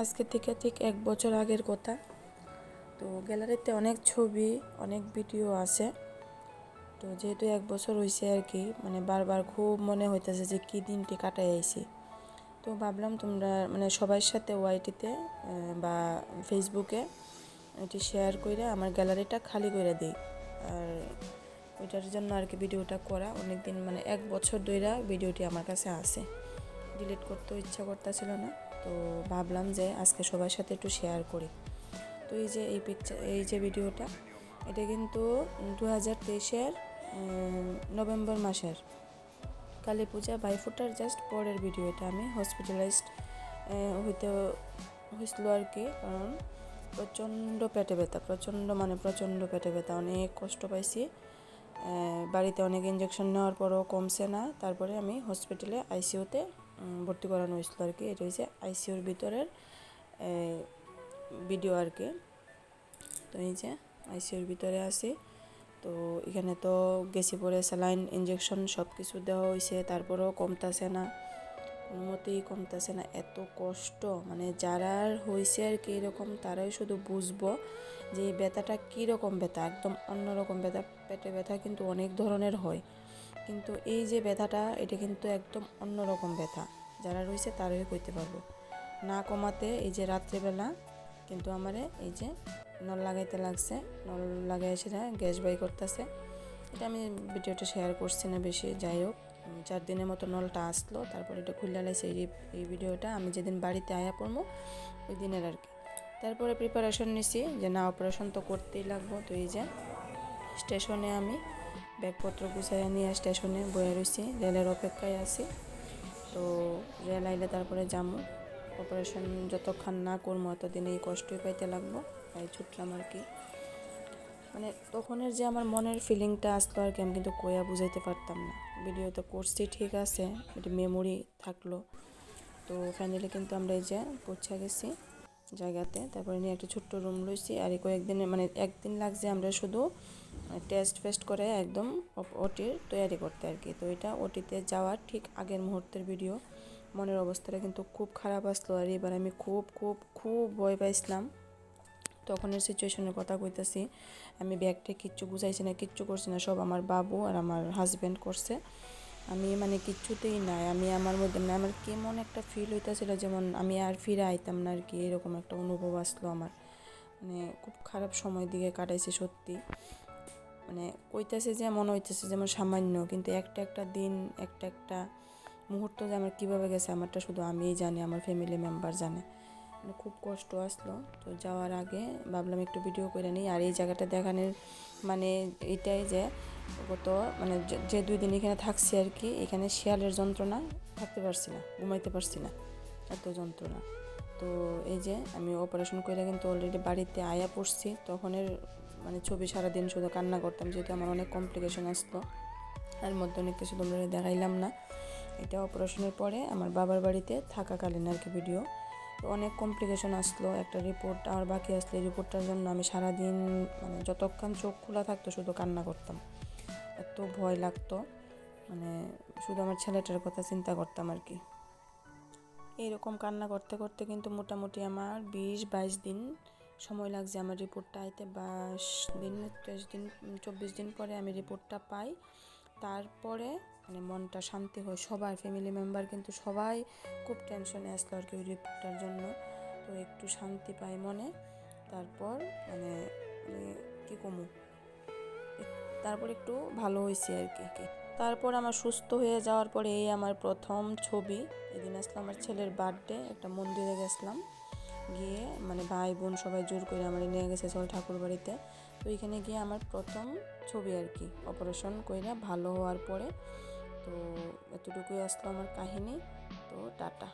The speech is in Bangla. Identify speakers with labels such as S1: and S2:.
S1: আজকে থেকে ঠিক এক বছর আগের কথা। তো গ্যালারিতে অনেক ছবি, অনেক ভিডিও আছে। তো যেহেতু এক বছর হয়েছে আর কি মানে বারবার খুব মনে হইতেছে যে কী দিনটি কাটাই আইছি। তো ভাবলাম তোমরা মানে সবার সাথে ওয়াইটিতে বা ফেসবুকে এটি শেয়ার করে আমার গ্যালারিটা খালি করে দিই। আর ওইটার জন্য আর কি ভিডিওটা করা। অনেক দিন মানে এক বছর ধইরা ভিডিওটি আমার কাছে আছে। ডিলিট করতেও ইচ্ছা করতেছিল না। তো ভাবলাম যে আজকে সবার সাথে একটু শেয়ার করি। তো এই যে এই পিকচার এই যে ভিডিওটা এটা কিন্তু দু হাজার তেইশের নভেম্বর মাসের। কালী পূজা বাইফোটার জাস্ট পরের ভিডিও এটা আমি হসপিটালাইজড হইতে হয়েছিল আর কি, কারণ প্রচণ্ড পেটে ব্যথা, প্রচণ্ড মানে প্রচণ্ড পেটে ব্যথা, অনেক কষ্ট পাইছি। বাড়িতে অনেক ইঞ্জেকশন নেওয়ার পরও কমছে না, তারপরে আমি হসপিটালে আইসিইউতে ভর্তি করানো হয়েছিল আর কি। এটা হচ্ছে আইসিইউর ভিতরের ভিডিও আর কি। তো এই যে আইসিইউর ভিতরে আছি। তো এখানে তো গেছি পরে স্যালাইন ইঞ্জেকশন সব কিছু দেওয়া হয়েছে, তারপরেও কমতাছে না। কোনো মতেই কমতেছে না। এত কষ্ট মানে যারা হয়েছে আর কি এরকম, তারাই শুধু বুঝব যে এই ব্যথাটা কীরকম ব্যথা, একদম অন্যরকম ব্যথা। পেটে ব্যথা কিন্তু অনেক ধরনের হয়। কিন্তু এই যে ব্যথাটা, এটা কিন্তু একদম অন্যরকম ব্যথা। যারা রয়েছে তারাই কইতে পারব। না কমাতে এই যে রাত্রেবেলা কিন্তু আমারে এই যে নল লাগাইতে লাগছে, নল লাগাই সেটা গ্যাস বাই করতেছে। এটা আমি ভিডিওটা শেয়ার করছি না বেশি, যাই হোক। চার দিনের মতো নলটা আসলো, তারপর এটা খুললে লাইছে এই এই ভিডিওটা। আমি যেদিন বাড়িতে আয়া পড়ব ওই দিনের আর কি তারপরে প্রিপারেশন নিছি যে না অপারেশন তো করতেই লাগবো। তো এই যে স্টেশনে আমি ব্যাগপত্র গুছাইয়া নিয়ে স্টেশনে বয়ে রয়েছি রেলের অপেক্ষায় আছি। তো রেল আইলে তারপরে যাব অপারেশন যতক্ষণ না করব এতদিন এই কষ্টই পাইতে লাগবো, তাই ছুটলাম আর কি। মানে তখনের যে আমার মনের ফিলিংটা আসতো আর কি, আমি কিন্তু কয়া বুঝাইতে পারতাম না। ভিডিও তো করছি, ঠিক আছে এটি মেমোরি থাকল। তো ফাইনালি কিন্তু আমরা এই যে পৌঁছা গেছি জায়গাতে। তারপরে নিয়ে একটা ছোট্ট রুম লইছি, আর কয়েকদিনে মানে একদিন লাগছে আমরা শুধু টেস্ট ফেস্ট করে একদম ওটির তৈরি করতে আর কি। তো এটা ওটিতে যাওয়ার ঠিক আগের মুহূর্তের ভিডিও মনের অবস্থাটা কিন্তু খুব খারাপ আসলো আর এবার আমি খুব খুব খুব ভয় পাইছিলাম। তখনের সিচুয়েশনের কথা কইতেছি। আমি ব্যাগটা কিচ্ছু বুঝাইছি না, কিচ্ছু করছি না, সব আমার বাবু আর আমার হাজব্যান্ড করছে। আমি মানে কিচ্ছুতেই নাই। আমি আমার মধ্যে মানে আমার কেমন একটা ফিল হইতেছিল যেমন আমি আর ফিরে আইতাম না আর কি, এরকম একটা অনুভব আসলো আমার। মানে খুব খারাপ সময় দিকে কাটাইছি সত্যি। মানে কইতেছে যে, মনে হইতেছে যেমন সামান্য, কিন্তু একটা একটা দিন, একটা একটা মুহূর্ত যে আমার কীভাবে গেছে আমারটা শুধু আমিই জানি, আমার ফ্যামিলি মেম্বার জানে। মানে খুব কষ্ট আসলো। তো যাওয়ার আগে ভাবলাম একটু ভিডিও করে নিই। আর এই জায়গাটা দেখানোর মানে এটাই যে, গত মানে যে দুই দিন এখানে থাকছি আর কি, এখানে শিয়ালের যন্ত্রণা থাকতে পারছি না, ঘুমাইতে পারছি না, এত যন্ত্রণা। তো এই যে, আমি অপারেশন করে কিন্তু অলরেডি বাড়িতে আয়া পড়ছি, তখনের মানে ছবি সারাদিন শুধু কান্না করতাম, যেহেতু আমার অনেক কমপ্লিকেশন আসতো। আর মধ্যে অনেক কিছু তোমরা দেখাইলাম না। এটা অপারেশনের পরে আমার বাবার বাড়িতে থাকাকালীন আর কি ভিডিও তো অনেক কমপ্লিকেশন আসলো, একটা রিপোর্ট আর বাকি আসলে রিপোর্টটার জন্য আমি সারাদিন মানে যতক্ষণ চোখ খোলা থাকতো শুধু কান্না করতাম। এত ভয় লাগতো মানে শুধু আমার ছেলেটার কথা চিন্তা করতাম আর কি। এইরকম কান্না করতে করতে কিন্তু মোটামুটি আমার বিশ বাইশ দিন সময় লাগছে আমার রিপোর্টটা আইতে। বাইশ দিন, তেইশ দিন চব্বিশ দিন পরে আমি রিপোর্টটা পাই। তারপরে মানে মনটা শান্তি হয়। সবার ফ্যামিলি মেম্বার কিন্তু সবাই খুব টেনশনে আসলো আর কি ওই রিপোর্টটার জন্য। তো একটু শান্তি পাই মনে। তারপর মানে কী কমু? তারপর একটু ভালো হয়েছে আর কি তারপর আমার সুস্থ হয়ে যাওয়ার পরে এই আমার প্রথম ছবি। এদিন আসলাম আমার ছেলের বার্থডে একটা মন্দিরে গেছিলাম। গিয়ে মানে ভাই বোন সবাই জোর করে আমার নিয়ে গেছে, চল ঠাকুর বাড়িতে। তো এখানে গিয়ে আমার প্রথম ছবি আর কি অপারেশন কইরা ভালো হওয়ার পরে। তো এতটুকুই আসলো আমার কাহিনী। তো টাটা।